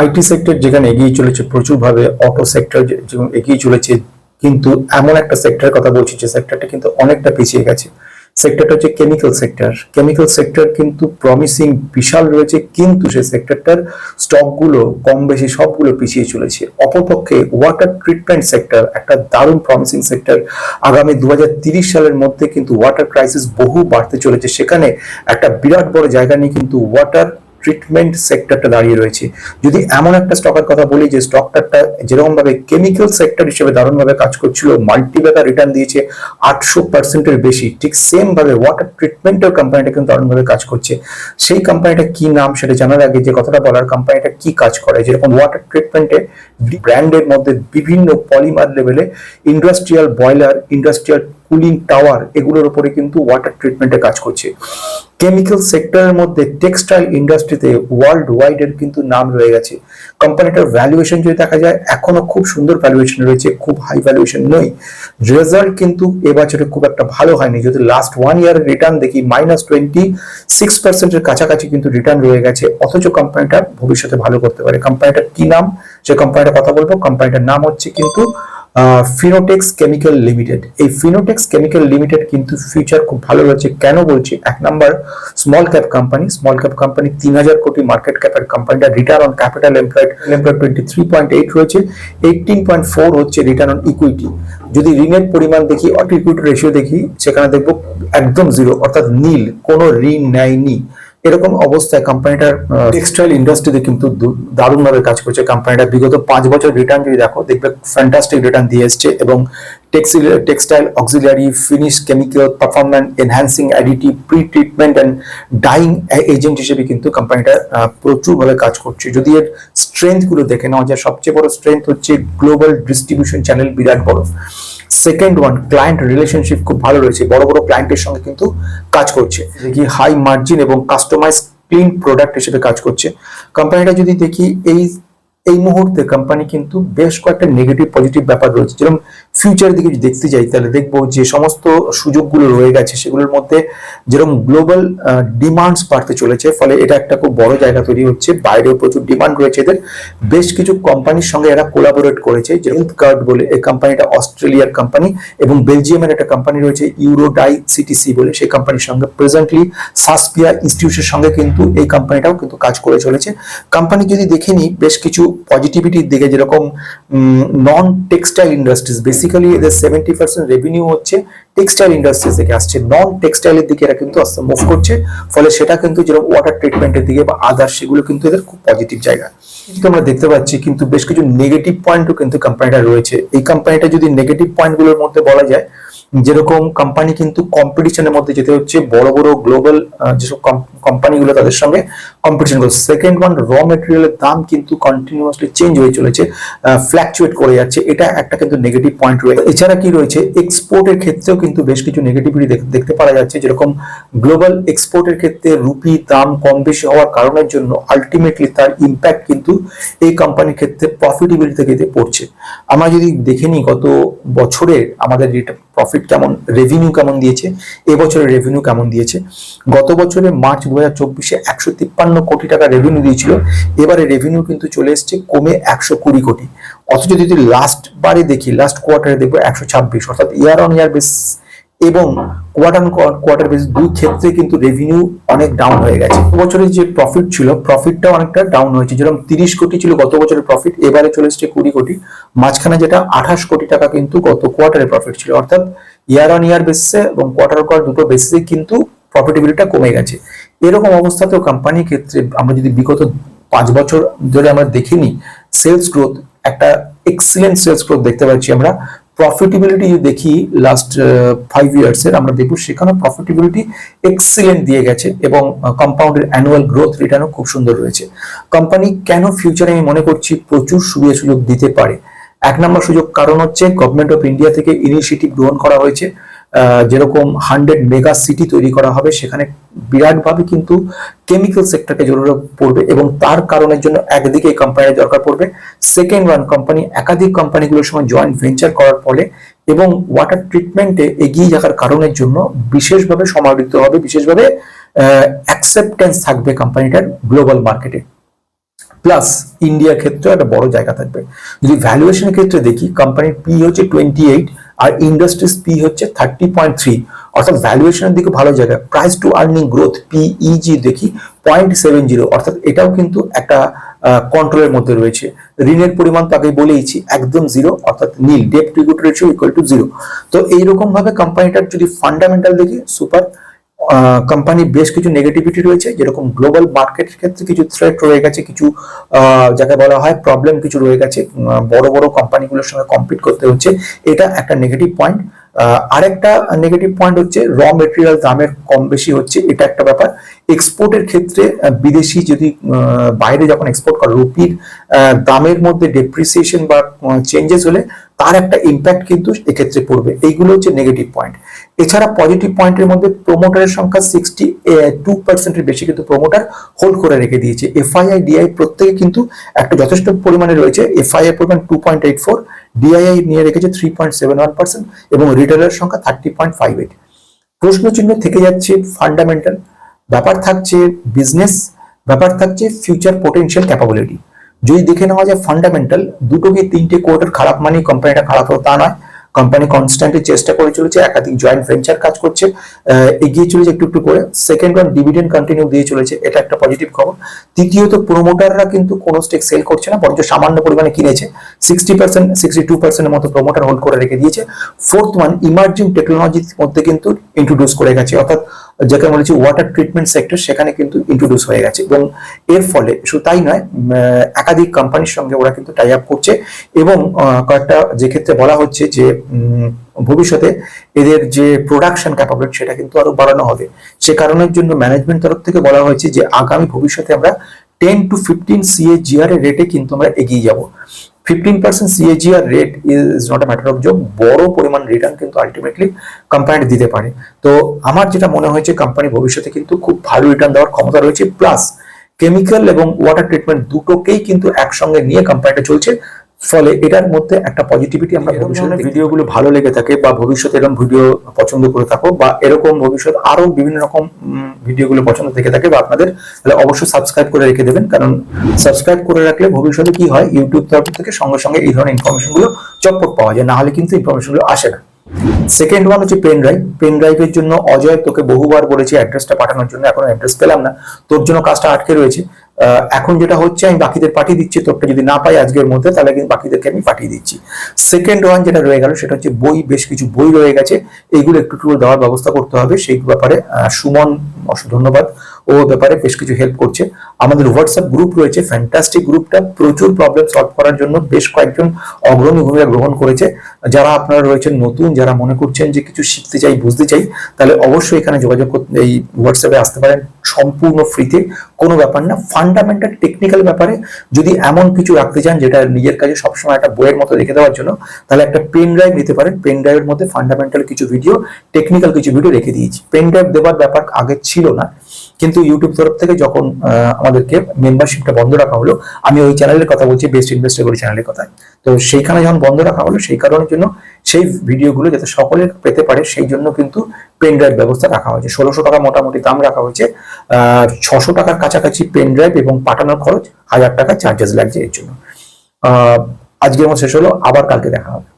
IT sector যেখানে এগিয়ে চলেছে, প্রচুরভাবে অটো সেক্টর যেমন এগিয়ে চলেছে, কিন্তু এমন একটা সেক্টরের কথা বলছি যে সেক্টরটা কিন্তু অনেকটা পিছিয়ে গেছে। সেক্টরটা হচ্ছে কেমিক্যাল সেক্টর কেমিক্যাল সেক্টর কিন্তু প্রমিসিং বিশাল রয়েছে, কিন্তু সেই সেক্টরটার স্টকগুলো কম বেশি সবগুলো পিছিয়ে চলেছে। অপরপক্ষে ওয়াটার ট্রিটমেন্ট সেক্টর একটা দারুণ প্রমিসিং সেক্টর আগামী দু সালের মধ্যে কিন্তু ওয়াটার ক্রাইসিস বহু বাড়তে চলেছে। সেখানে একটা বিরাট বড় জায়গা নিয়ে কিন্তু ওয়াটার ট্রিটমেন্ট সেক্টরটা দাঁড়িয়ে রয়েছে। যদি এমন একটা স্টকের কথা বলি যে স্টকটা যেরকম ভাবে কেমিক্যাল সেক্টর হিসেবে দারুণভাবে কাজ করছিল মাল্টিব্যাগার রিটার্ন দিয়েছে, আটশো পার্সেন্টের বেশি। ঠিক সেম ভাবে ওয়াটার ট্রিটমেন্টের কোম্পানিটা কিন্তু দারুণভাবে কাজ করছে। সেই কোম্পানিটা কি নাম সেটা জানার আগে যে কথাটা বলার কোম্পানিটা কি কাজ করে? যেরকম ওয়াটার ট্রিটমেন্টে ব্র্যান্ডের মধ্যে বিভিন্ন পলিমার লেভেলে industrial boiler industrial cooling tower এগুলোর উপরে কিন্তু ওয়াটার ট্রিটমেন্টে কাজ করছে। কেমিক্যাল সেক্টরের মধ্যে টেক্সটাইল ইন্ডাস্ট্রিতে ওয়ার্ল্ড ওয়াইড এর কিন্তু নাম রয়ে গেছে। কোম্পানিটার ভ্যালুয়েশন যদি দেখা যায়, এখনও খুব সুন্দর ভ্যালুয়েশন রয়েছে, খুব হাই ভ্যালুয়েশন নয়। রেজাল্ট কিন্তু এবছরে খুব একটা ভালো হয়নি। যদি লাস্ট ওয়ান ইয়ার রিটার্ন দেখি মাইনাস টোয়েন্টি সিক্স পার্সেন্টের কাছাকাছি কিন্তু রিটার্ন রয়ে গেছে। অথচ কোম্পানিটা ভবিষ্যতে ভালো করতে পারে। কোম্পানিটার কি নাম? যে কোম্পানিটার কথা বলব কোম্পানিটার নাম হচ্ছে কিন্তু ফিনোটেক্স কেমিক্যাল লিমিটেড এই ফিনোটেক্স কেমিক্যাল লিমিটেড কিন্তু ফিউচার খুব ভালো রয়েছে। কেন বলছি? এক number small cap company small cap company তিন হাজার কোটি মার্কেট ক্যাপের কোম্পানিটা return on capital employed employed twenty three point eight রয়েছে। এইটিন পয়েন্ট ফোর হচ্ছে রিটার্ন অন ইকুইটি যদি ঋণের পরিমাণ দেখি অটো ইকুইটি রেশিও দেখি, সেখানে দেখব একদম জিরো অর্থাৎ নীল, কোনো ঋণ নেয়নি। এরকম অবস্থায় কোম্পানিটার টেক্সটাইল ইন্ডাস্ট্রিতে কিন্তু দারুণভাবে কাজ করছে। কোম্পানিটা বিগত পাঁচ বছর রিটার্ন যদি দেখো, দেখবে ফ্যান্টাস্টিক রিটার্ন দিয়ে এসছে এবং textile auxiliary finish chemical performance enhancing additive pre treatment and dyeing agent হিসেবে কিন্তু কোম্পানিটা প্রচুরভাবে কাজ করছে। যদি এর স্ট্রেংথগুলো দেখে নেওয়া যায় সবচেয়ে বড় স্ট্রেংথ হচ্ছে গ্লোবাল ডিস্ট্রিবিউশন চ্যানেল বিরাট বড়। সেকেন্ড ওয়ান ক্লায়েন্ট রিলেশনশিপ খুব ভালো রয়েছে। বড় বড় ক্লায়েন্টের সঙ্গে কিন্তু কাজ করছে। দেখি হাই মার্জিন এবং কাস্টমাইজ ক্লিন প্রোডাক্ট হিসেবে কাজ করছে। কোম্পানিটা যদি দেখি এই এই মুহূর্তে কোম্পানি কিন্তু বেশ কয়েকটা নেগেটিভ পজিটিভ ব্যাপার রয়েছে। যেরকম ফিউচারের দিকে যদি দেখতে যাই, তাহলে দেখব যে সমস্ত সুযোগগুলো রয়ে গেছে, সেগুলোর মধ্যে যেরকম গ্লোবাল ডিমান্ডস বাড়তে চলেছে, ফলে এটা একটা খুব বড় জায়গা তৈরি হচ্ছে। বাইরেও প্রচুর ডিমান্ড রয়েছে এদের। বেশ কিছু কোম্পানির সঙ্গে এরা কোলাবোরেট করেছে যে হেলথ কার্ড বলে, এই কোম্পানিটা অস্ট্রেলিয়ার কোম্পানি এবং বেলজিয়ামের একটা কোম্পানি রয়েছে ইউরোডাই সিটিসি বলে, সেই কোম্পানির সঙ্গে প্রেজেন্টলি সাসপিয়া ইনস্টিটিউটের সঙ্গে কিন্তু এই কোম্পানিটাও কিন্তু কাজ করে চলেছে। কোম্পানি যদি দেখে নিই, বেশ কিছু পজিটিভিটির দিকে যেরকম নন টেক্সটাইল ইন্ডাস্ট্রিজ বেসিক্যালি এদের সেভেন্টি পার্সেন্ট রেভিনিউ হচ্ছে টেক্সটাইল ইন্ডাস্ট্রিজ থেকে আসছে। নন টেক্সটাইলের দিকে এরা কিন্তু আস্তে মুভ করছে, ফলে সেটা কিন্তু যেরকম ওয়াটার ট্রিটমেন্টের দিকে বা আদার সেগুলো কিন্তু এদের খুব পজিটিভ জায়গা। কিন্তু আমরা দেখতে পাচ্ছি কিন্তু বেশ কিছু নেগেটিভ পয়েন্টও কিন্তু কোম্পানিটা রয়েছে। এই কোম্পানিটা যদি নেগেটিভ পয়েন্টগুলোর মধ্যে বলা যায় যেরকম কোম্পানি কিন্তু কম্পিটিশনের মধ্যে যেতে হচ্ছে, বড় বড় গ্লোবাল যেসব কোম্পানিগুলো তাদের সঙ্গে কম্পিটিশন করছে। সেকেন্ড ওয়ান র মেটেরিয়ালের দাম কিন্তু কন্টিনিউয়াসলি চেঞ্জ হয়ে চলেছে ফ্ল্যাকচুয়েট করে যাচ্ছে। এটা একটা কিন্তু নেগেটিভ পয়েন্ট রয়েছে এছাড়া কি রয়েছে? এক্সপোর্টের ক্ষেত্রেও কিন্তু বেশ কিছু নেগেটিভিটি দেখতে পারা যাচ্ছে। যেরকম গ্লোবাল এক্সপোর্টের ক্ষেত্রে রুপি দাম কম বেশি হওয়ার কারণের জন্য আলটিমেটলি তার ইম্প্যাক্ট কিন্তু এই কোম্পানির ক্ষেত্রে প্রফিটেবিলিটি থেকে পড়ছে। আমরা যদি দেখে নিই গত বছরে আমাদের যেটা প্রফিট কেমন রেভিনিউ কেমন দিয়েছে? এবছরের রেভিনিউ কেমন দিয়েছে? গত বছরে মার্চ দু হাজার চব্বিশে একশো তিপ্পান্ন কোটি টাকা রেভিনিউ দিয়েছিল। এবারে রেভিনিউ কিন্তু চলে এসছে কমে একশো কুড়ি কোটি। অথচ যদি লাস্ট বারে দেখি লাস্ট কোয়ার্টারে দেখব একশো ছাব্বিশ, অর্থাৎ ইয়ার অন ইয়ার বেস এবং কোয়ার্টার কোয়ার্টার বেস দুই ক্ষেত্রে কিন্তু রেভিনিউ অনেক ডাউন হয়ে গেছে। বছরের যে প্রফিট ছিল প্রফিটটা অনেকটা ডাউন হয়েছে। যেরকম তিরিশ কোটি ছিল গত বছরের প্রফিট এবারে চলে এসছে কুড়ি কোটি। মাঝখানে যেটা আঠাশ কোটি টাকা কিন্তু গত কোয়ার্টারে প্রফিট ছিল। অর্থাৎ ইয়ার অন ইয়ার বেসিসে এবং কোয়ার্টার কোয়ার্টার দুটো বেসিসে কিন্তু প্রফিটেবিলিটিটা কমে গেছে। এরকম অবস্থাতেও কোম্পানির ক্ষেত্রে আমরা যদি বিগত পাঁচ বছর ধরে আমরা দেখিনি সেলস গ্রোথ একটা এক্সিলেন্ট সেলস গ্রোথ দেখতে পাচ্ছি আমরা। প্রফিটেবিলিটি যদি দেখি লাস্ট ফাইভ ইয়ার্স এর, আমরা দেখব সেখানে প্রফিটেবিলিটি এক্সিলেন্ট দিয়ে গেছে এবং কম্পাউন্ডের অ্যানুয়াল গ্রোথ রিটার্নও খুব সুন্দর রয়েছে। কোম্পানি কেন ফিউচারে আমি মনে করছি প্রচুর সুবিধা সুযোগ দিতে পারে? এক নম্বর সুযোগ কারণ হচ্ছে গভর্নমেন্ট অফ ইন্ডিয়া থেকে ইনিশিয়েটিভ গ্রহণ করা হয়েছে। যেরকম হান্ড্রেড মেগা সিটি তৈরি করা হবে, সেখানে বিরাটভাবে কিন্তু কেমিক্যাল সেক্টরকে জরুরত পড়বে এবং তার কারণের জন্য একদিকে এই কোম্পানির দরকার পড়বে। সেকেন্ড ওয়ান কোম্পানি একাধিক কোম্পানিগুলোর সঙ্গে জয়েন্ট ভেঞ্চার করার ফলে এবং ওয়াটার ট্রিটমেন্টে এগিয়ে যাওয়ার কারণের জন্য বিশেষভাবে সমাদৃত হবে, বিশেষভাবে অ্যাকসেপ্টেন্স থাকবে কোম্পানিটার গ্লোবাল মার্কেটে প্লাস ইন্ডিয়ার ক্ষেত্রে একটা বড় জায়গা থাকবে। যদি ভ্যালুয়েশনের ক্ষেত্রে দেখি কোম্পানির পি হচ্ছে টোয়েন্টি এইট আর ইন্ডাস্ট্রিজ পি হচ্ছে থার্টি পয়েন্ট থ্রি অর্থাৎ ভ্যালুয়েশনের দিকে ভালো জায়গা price to earning growth PEG দেখি পয়েন্ট সেভেন জিরো অর্থাৎ এটাও কিন্তু একটা কন্ট্রোলের মধ্যে রয়েছে। ঋণের পরিমাণ তো আগে বলেইছি, একদম জিরো অর্থাৎ nil debt to good ratio equal to zero তো এইরকম ভাবে কোম্পানিটার যদি ফান্ডামেন্টাল দেখি সুপার কোম্পানি বেশ কিছু নেগেটিভিটি রয়েছে, যেরকম গ্লোবাল মার্কেটের ক্ষেত্রে কিছু থ্রেট রয়ে গেছে, কিছু যাকে বলা হয় প্রবলেম কিছু রয়ে গেছে বড় বড় কোম্পানিগুলোর সঙ্গে কম্পিট করতে হচ্ছে, এটা একটা নেগেটিভ পয়েন্ট আরেকটা নেগেটিভ পয়েন্ট হচ্ছে র মেটেরিয়াল দামের কম বেশি হচ্ছে, এটা একটা ব্যাপার। এক্সপোর্টের ক্ষেত্রে বিদেশি যদি বাইরে যখন এক্সপোর্ট করে, রুপির দামের মধ্যে ডেপ্রিসিয়েশন বা চেঞ্জেস হলে তার একটা ইম্প্যাক্ট কিন্তু এক্ষেত্রে পড়বে। এইগুলো হচ্ছে নেগেটিভ পয়েন্ট এছাড়া পজিটিভ পয়েন্টের মধ্যে প্রোমোটারের সংখ্যা সিক্সটি টু পার্সেন্টের বেশি কিন্তু প্রোমোটার হোল্ড করে রেখে দিয়েছে। এফআইআই ডিআই প্রত্যেকে কিন্তু একটা যথেষ্ট পরিমাণে রয়েছে। এফআইআই পরিমাণ two point eight four DII নিয়ে রেখেছে three point seven one percent এবং রিটেলের সংখ্যা থার্টি পয়েন্ট ফাইভ এইট প্রশ্ন চিহ্ন থেকে যাচ্ছে ফান্ডামেন্টাল ব্যাপার থাকছে বিজনেস ব্যাপার থাকছে ফিউচার পোটেনশিয়াল ক্যাপাবিলিটি যদি দেখে নেওয়া যায় ফান্ডামেন্টাল দুটো কি তিনটে কোয়ার্টার খারাপ মানে কোম্পানিটা খারাপ হতো তা নয়। কোম্পানি কনস্ট্যান্টলি চেষ্টা করে চলেছে, একাধিক জয়েন্ট ভেঞ্চার কাজ করছে এগিয়ে চলেছে একটু একটু করে। সেকেন্ড ওয়ান ডিভিডেন্ড কন্টিনিউ দিয়ে চলেছে, এটা একটা পজিটিভ খবর। তৃতীয়ত প্রোমোটাররা কিন্তু কোনো স্টেক সেল করছে না, বরঞ্চ সামান্য পরিমাণে কিনেছে। সিক্সটি পার্সেন্ট সিক্সটি টু পার্সেন্টের মতো প্রোমোটার হোল্ড করে রেখে দিয়েছে। ফোর্থ ওয়ান ইমার্জিং টেকনোলজির মধ্যে কিন্তু ইন্ট্রোডিউস করে গেছে। অর্থাৎ যাকে বলেছি ওয়াটার ট্রিটমেন্ট সেক্টর সেখানে কিন্তু ইন্ট্রোডিউস হয়ে গেছে। এবং এর ফলে শুধু তাই নয় একাধিক কোম্পানির সঙ্গে ওরা কিন্তু টাই আপ করছে এবং কয়েকটা যে ক্ষেত্রে বলা হচ্ছে যে ভবিষ্যতে এদের যে প্রোডাকশন ক্যাপাবিলিটি সেটা কিন্তু আরও বাড়ানো হবে। সে কারণের জন্য ম্যানেজমেন্ট তরফ থেকে বলা হয়েছে যে, আগামী ভবিষ্যতে আমরা টেন টু ফিফটিন সিএজিআর এর রেটে কিন্তু আমরা এগিয়ে যাব। Fifteen percent CAGR rate is not a matter of job বড় পরিমাণ রিটার্ন কিন্তু আলটিমেটলি কোম্পানি দিতে পারে। তো আমার যেটা মনে হয়েছে কোম্পানি ভবিষ্যতে কিন্তু খুব ভালো রিটার্ন দেওয়ার ক্ষমতা রয়েছে। প্লাস কেমিক্যাল এবং ওয়াটার ট্রিটমেন্ট দুটোকেই কিন্তু একসঙ্গে নিয়ে কোম্পানিটা চলছে। ফলে এটার মধ্যে একটা পজিটিভিটি আমরা ভবিষ্যতে ভিডিওগুলো ভালো লেগে থাকে বা ভবিষ্যতে এরকম ভিডিও পছন্দ করে থাকো বা এরকম ভবিষ্যৎ আরও বিভিন্ন রকম ভিডিওগুলো পছন্দ থেকে থাকে বা আপনাদের তাহলে অবশ্যই সাবস্ক্রাইব করে রেখে দেবেন। কারণ সাবস্ক্রাইব করে রাখলে ভবিষ্যতে কি হয়? ইউটিউব তরফ থেকে সঙ্গে সঙ্গে এই ধরনের ইনফরমেশনগুলো চটপট পাওয়া যায়। না হলে কিন্তু ইনফরমেশনগুলো আসে না। সেকেন্ড ওয়ান হচ্ছে পেন ড্রাইভ পেন ড্রাইভের জন্য অজয় তোকে বহুবার বলেছি অ্যাড্রেসটা পাঠানোর জন্য। এখন অ্যাড্রেস পেলাম না। তোর জন্য কাজটা আটকে রয়েছে। এখন যেটা হচ্ছে, আমি বাকিদের পাঠিয়ে দিচ্ছি, তোরটা যদি না পাই আজকের মধ্যে, তাহলে কিন্তু বাকিদেরকে আমি পাঠিয়ে দিচ্ছি। সেকেন্ড ওয়ান যেটা রয়ে গেল, সেটা হচ্ছে বই, বেশ কিছু বই রয়ে গেছে। এইগুলো একটু একটু দেওয়ার ব্যবস্থা করতে হবে। সেই ব্যাপারে সুমন ধন্যবাদ। ও ব্যাপারে বেশ কিছু হেল্প করছে। আমাদের হোয়াটসঅ্যাপ গ্রুপ রয়েছে ফ্যান্টাস্টিক গ্রুপটা প্রচুর প্রবলেম সলভ করার জন্য বেশ কয়েকজন অগ্রণী ভূমিকা গ্রহণ করেছে। যারা আপনারা রয়েছেন নতুন, যারা মনে করছেন যে কিছু শিখতে চাই, বুঝতে চাই, তাহলে অবশ্যই এখানে যোগাযোগ করতে, এই হোয়াটসঅ্যাপে আসতে পারেন সম্পূর্ণ ফ্রিতে কোনো ব্যাপার না ফান্ডামেন্টাল টেকনিক্যাল ব্যাপারে যদি এমন কিছু রাখতে চান যেটা নিজের কাছে সবসময় একটা বইয়ের মতো রেখে দেওয়ার জন্য, তাহলে একটা পেন ড্রাইভ নিতে পারেন। পেন ড্রাইভের মধ্যে ফান্ডামেন্টাল কিছু ভিডিও টেকনিক্যাল কিছু ভিডিও রেখে দিয়েছি। পেন ড্রাইভ দেওয়ার ব্যাপার আগে ছিল না কিন্তু ইউটিউব তরফ থেকে যখন আমাদেরকে মেম্বারশিপটা বন্ধ রাখা হলো আমি ওই চ্যানেলের কথা বলছি বেস্ট ইনভেস্টর করি চ্যানেলের কথা তো সেইখানে যখন বন্ধ রাখা হলো সেই কারণের জন্য সেই ভিডিওগুলো যাতে সকলে পেতে পারে সেই জন্য কিন্তু পেন ড্রাইভ ব্যবস্থা রাখা হয়েছে। ষোলোশো টাকা মোটামুটি দাম রাখা হয়েছে। ছশো টাকার কাছাকাছি পেন ড্রাইভ এবং পাঠানোর খরচ হাজার টাকা চার্জেস লাগছে এর জন্য। আহ, আজকের মতো শেষ হলো আবার কালকে দেখা হবে।